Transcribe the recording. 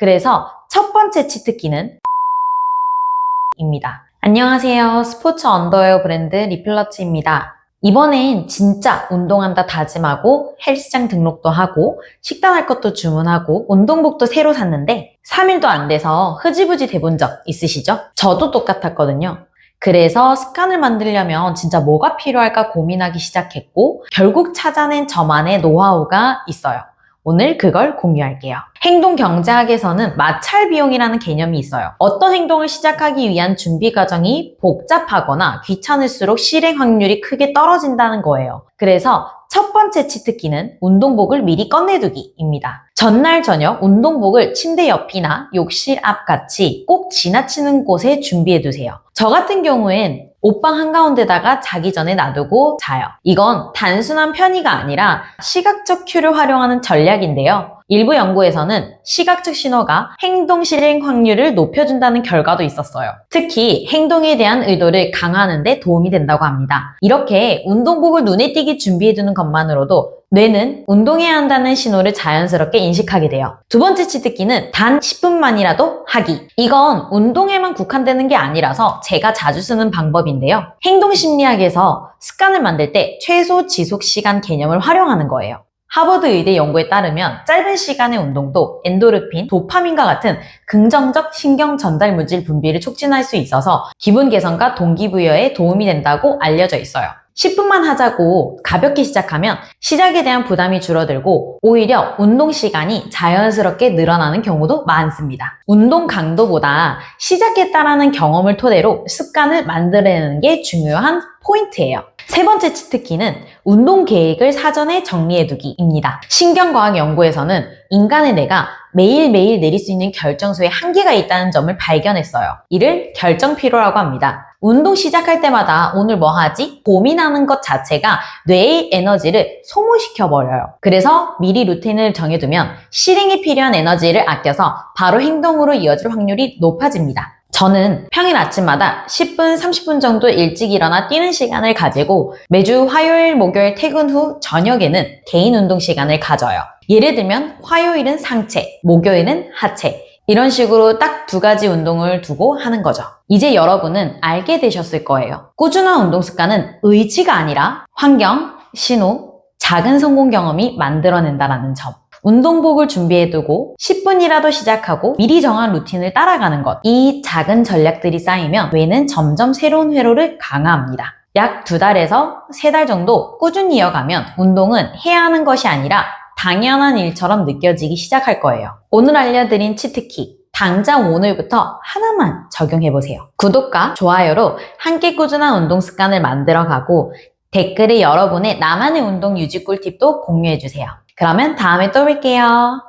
그래서 첫 번째 치트키는 입니다. 안녕하세요. 스포츠 언더웨어 브랜드 리플러츠입니다. 이번엔 진짜 운동한다 다짐하고 헬스장 등록도 하고 식단할 것도 주문하고 운동복도 새로 샀는데 3일도 안 돼서 흐지부지 돼본 적 있으시죠? 저도 똑같았거든요. 그래서 습관을 만들려면 진짜 뭐가 필요할까 고민하기 시작했고 결국 찾아낸 저만의 노하우가 있어요. 오늘 그걸 공유할게요. 행동 경제학에서는 마찰 비용이라는 개념이 있어요. 어떤 행동을 시작하기 위한 준비 과정이 복잡하거나 귀찮을수록 실행 확률이 크게 떨어진다는 거예요. 그래서 첫 번째 치트키는 운동복을 미리 꺼내두기입니다. 전날 저녁 운동복을 침대 옆이나 욕실 앞 같이 꼭 지나치는 곳에 준비해 두세요. 저 같은 경우엔 옷방 한가운데다가 자기 전에 놔두고 자요. 이건 단순한 편의가 아니라 시각적 큐를 활용하는 전략인데요. 일부 연구에서는 시각적 신호가 행동 실행 확률을 높여준다는 결과도 있었어요. 특히 행동에 대한 의도를 강화하는 데 도움이 된다고 합니다. 이렇게 운동복을 눈에 띄게 준비해두는 것만으로도 뇌는 운동해야 한다는 신호를 자연스럽게 인식하게 돼요. 두 번째 치트키는 단 10분만이라도 하기. 이건 운동에만 국한되는 게 아니라서 제가 자주 쓰는 방법인데요. 행동 심리학에서 습관을 만들 때 최소 지속 시간 개념을 활용하는 거예요. 하버드 의대 연구에 따르면 짧은 시간의 운동도 엔도르핀, 도파민과 같은 긍정적 신경 전달 물질 분비를 촉진할 수 있어서 기분 개선과 동기부여에 도움이 된다고 알려져 있어요. 10분만 하자고 가볍게 시작하면 시작에 대한 부담이 줄어들고 오히려 운동 시간이 자연스럽게 늘어나는 경우도 많습니다. 운동 강도보다 시작했다라는 경험을 토대로 습관을 만들어내는 게 중요한 포인트예요. 세 번째 치트키는 운동 계획을 사전에 정리해두기입니다. 신경과학 연구에서는 인간의 뇌가 매일매일 내릴 수 있는 결정수에 한계가 있다는 점을 발견했어요. 이를 결정 피로라고 합니다. 운동 시작할 때마다 오늘 뭐 하지? 고민하는 것 자체가 뇌의 에너지를 소모시켜 버려요. 그래서 미리 루틴을 정해두면 실행에 필요한 에너지를 아껴서 바로 행동으로 이어질 확률이 높아집니다. 저는 평일 아침마다 10분, 30분 정도 일찍 일어나 뛰는 시간을 가지고 매주 화요일, 목요일 퇴근 후 저녁에는 개인 운동 시간을 가져요. 예를 들면 화요일은 상체, 목요일은 하체. 이런 식으로 딱 두 가지 운동을 두고 하는 거죠. 이제 여러분은 알게 되셨을 거예요. 꾸준한 운동 습관은 의지가 아니라 환경, 신호, 작은 성공 경험이 만들어낸다라는 점. 운동복을 준비해두고 10분이라도 시작하고 미리 정한 루틴을 따라가는 것. 이 작은 전략들이 쌓이면 뇌는 점점 새로운 회로를 강화합니다. 약 두 달에서 세 달 정도 꾸준히 이어가면 운동은 해야 하는 것이 아니라 당연한 일처럼 느껴지기 시작할 거예요. 오늘 알려드린 치트키. 당장 오늘부터 하나만 적용해보세요. 구독과 좋아요로 함께 꾸준한 운동 습관을 만들어가고 댓글에 여러분의 나만의 운동 유지 꿀팁도 공유해주세요. 그러면 다음에 또 뵐게요.